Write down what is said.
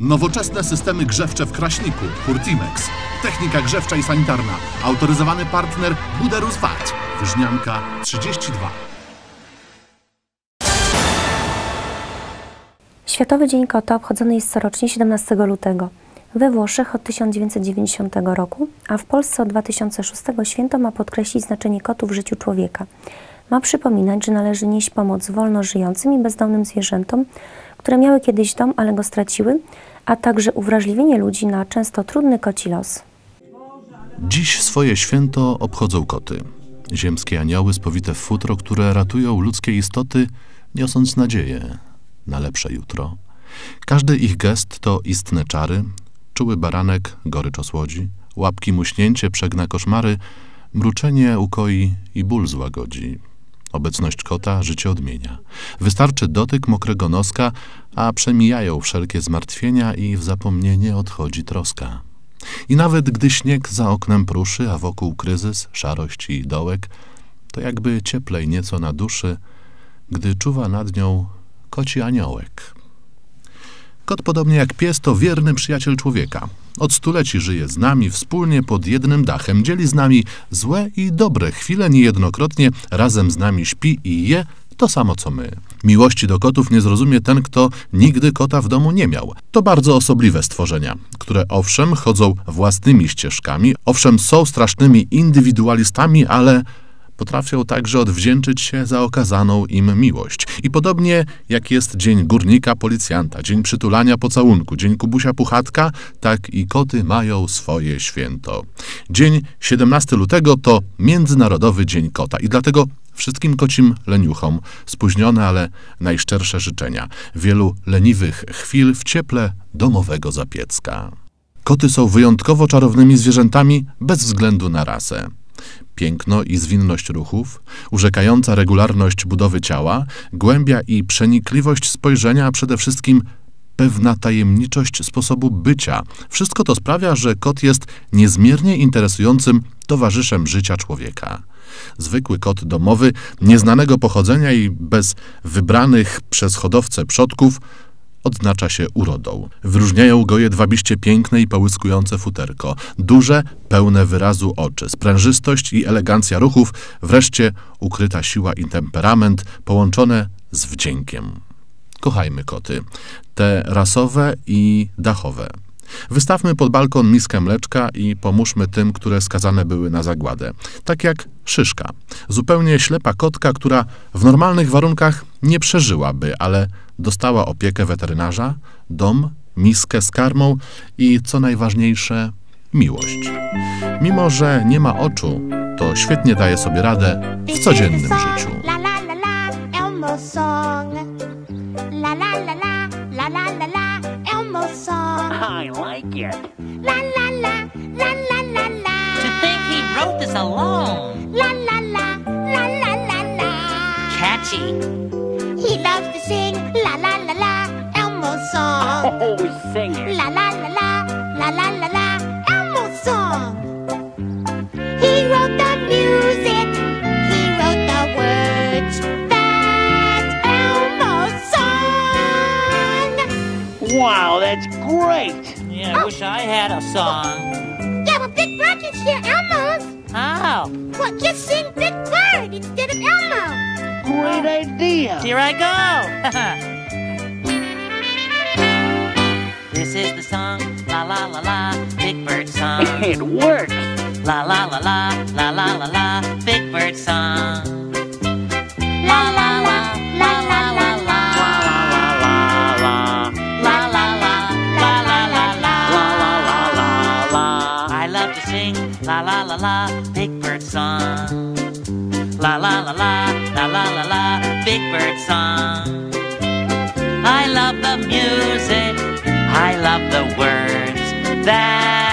Nowoczesne systemy grzewcze w Kraśniku, Hurtimex. Technika grzewcza i sanitarna. Autoryzowany partner Buderus VAT. Wyżnianka 32. Światowy Dzień Kota obchodzony jest corocznie 17 lutego. We Włoszech od 1990 roku, a w Polsce od 2006 święto ma podkreślić znaczenie kotu w życiu człowieka. Ma przypominać, że należy nieść pomoc wolno żyjącym i bezdomnym zwierzętom, które miały kiedyś dom, ale go straciły, a także uwrażliwienie ludzi na często trudny koci los. Dziś swoje święto obchodzą koty. Ziemskie anioły spowite w futro, które ratują ludzkie istoty, niosąc nadzieję na lepsze jutro. Każdy ich gest to istne czary, czuły baranek gorycz osłodzi, łapki muśnięcie przegna koszmary, mruczenie ukoi i ból złagodzi. Obecność kota życie odmienia. Wystarczy dotyk mokrego noska, a przemijają wszelkie zmartwienia i w zapomnienie odchodzi troska. I nawet gdy śnieg za oknem pruszy, a wokół kryzys, szarość i dołek, to jakby cieplej nieco na duszy, gdy czuwa nad nią koci aniołek. Kot, podobnie jak pies, to wierny przyjaciel człowieka. Od stuleci żyje z nami, wspólnie pod jednym dachem, dzieli z nami złe i dobre chwile, niejednokrotnie razem z nami śpi i je to samo co my. Miłości do kotów nie zrozumie ten, kto nigdy kota w domu nie miał. To bardzo osobliwe stworzenia, które owszem chodzą własnymi ścieżkami, owszem są strasznymi indywidualistami, ale potrafią także odwdzięczyć się za okazaną im miłość. I podobnie jak jest Dzień Górnika Policjanta, Dzień Przytulania Pocałunku, Dzień Kubusia Puchatka, tak i koty mają swoje święto. Dzień 17 lutego to Międzynarodowy Dzień Kota i dlatego wszystkim kocim leniuchom spóźnione, ale najszczersze życzenia. Wielu leniwych chwil w cieple domowego zapiecka. Koty są wyjątkowo czarownymi zwierzętami bez względu na rasę piękno i zwinność ruchów, urzekająca regularność budowy ciała, głębia i przenikliwość spojrzenia, a przede wszystkim pewna tajemniczość sposobu bycia. Wszystko to sprawia, że kot jest niezmiernie interesującym towarzyszem życia człowieka. Zwykły kot domowy, nieznanego pochodzenia i bez wybranych przez hodowcę przodków, odznacza się urodą. Wyróżniają go jedwabiście piękne i połyskujące futerko, duże, pełne wyrazu oczy, sprężystość i elegancja ruchów, wreszcie ukryta siła i temperament połączone z wdziękiem. Kochajmy koty, te rasowe i dachowe. Wystawmy pod balkon miskę mleczka i pomóżmy tym, które skazane były na zagładę. Tak jak Szyszka. Zupełnie ślepa kotka, która w normalnych warunkach nie przeżyłaby, ale dostała opiekę weterynarza, dom, miskę z karmą i, co najważniejsze, miłość. Mimo, że nie ma oczu, to świetnie daje sobie radę w codziennym życiu. La la la la, Elmo song. La la la la, la la la la, Elmo song. I like it. La la la, la la la la. To think he wrote this alone. La la la, la la la la. Catchy. Song. Oh, sing it. La la la la, la la la la, Elmo song. He wrote the music, he wrote the words. That's Elmo song. Wow, that's great. Yeah, I wish I had a song. Yeah, well, Big Bird can share Elmo's. How? Well, just sing Big Bird instead of Elmo. Great idea. Here I go. is the song, la la la la, Big Bird song. it works. La la la la, la la la la, Big Bird song. La la la, la la la la, la la la la, la la la la, la la la la, la. I love to sing la la la la, Big Bird song. La la la la, la la la la, Big Bird song. I love the music, I love the words that